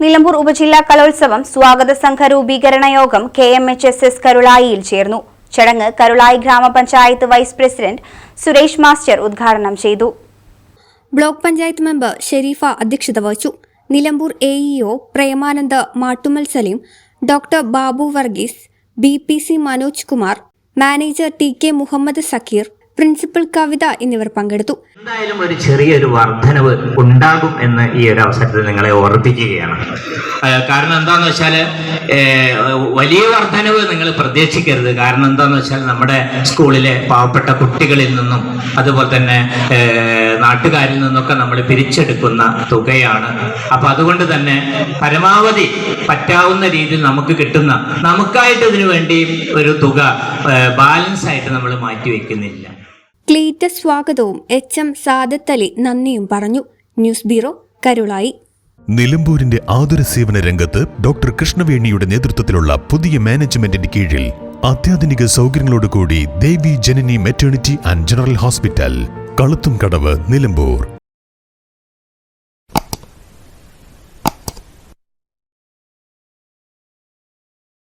നിലമ്പൂർ ഉപജില്ലാ കലോത്സവം സ്വാഗത സംഘ രൂപീകരണ യോഗം K M H S S കരുളായിയിൽ ചേർന്നു. ചടങ്ങ് കരുളായി ഗ്രാമപഞ്ചായത്ത് വൈസ് പ്രസിഡന്റ് സുരേഷ് മാസ്റ്റർ ഉദ്ഘാടനം ചെയ്തു. ബ്ലോക്ക് പഞ്ചായത്ത് മെമ്പർ ഷെരീഫ അധ്യക്ഷത വഹിച്ചു. Nilambur A E O Premanand Mattumal Saleem doctor Babu Varghese B P C Manoj Kumar manager T K Muhammad Sakkeer principal Kavitha എന്നിവർ പങ്കെടുത്തു. എന്തായാലും ഒരു ചെറിയൊരു വർധനവ് ഉണ്ടാകും എന്ന് ഈ ഒരു അവസരത്തിൽ നിങ്ങളെ ഓർപ്പിക്കുകയാണ്. കാരണം എന്താന്ന് വെച്ചാൽ വലിയ വർധനവ് നിങ്ങൾ പ്രതീക്ഷിക്കരുത്. കാരണം എന്താന്ന് വെച്ചാൽ നമ്മുടെ സ്കൂളിലെ പാവപ്പെട്ട കുട്ടികളിൽ നിന്നും അതുപോലെ തന്നെ നാട്ടുകാരിൽ നിന്നൊക്കെ നമ്മൾ പിരിച്ചെടുക്കുന്ന തുകയാണ്. അപ്പൊ അതുകൊണ്ട് തന്നെ പരമാവധി പറ്റാവുന്ന രീതിയിൽ നമുക്ക് കിട്ടുന്ന നമുക്കായിട്ട് ഇതിനു വേണ്ടി ഒരു തുക ബാലൻസ് ആയിട്ട് നമ്മൾ മാറ്റി മാറ്റിവെക്കുന്നില്ല ക്ലീറ്റ സ്വാഗതവും എച്ച് എം സാദത്തലി നന്ദിയും പറഞ്ഞു. News bureau Karulai. നിലമ്പൂരിന്റെ ആതുര സേവന രംഗത്ത് ഡോക്ടർ കൃഷ്ണവേണിയുടെ നേതൃത്വത്തിലുള്ള പുതിയ മാനേജ്മെന്റിന്റെ കീഴിൽ അത്യാധുനിക സൗകര്യങ്ങളോടുകൂടി Devi Janani maternity and general hospital Kalathumkadavu Nilambur.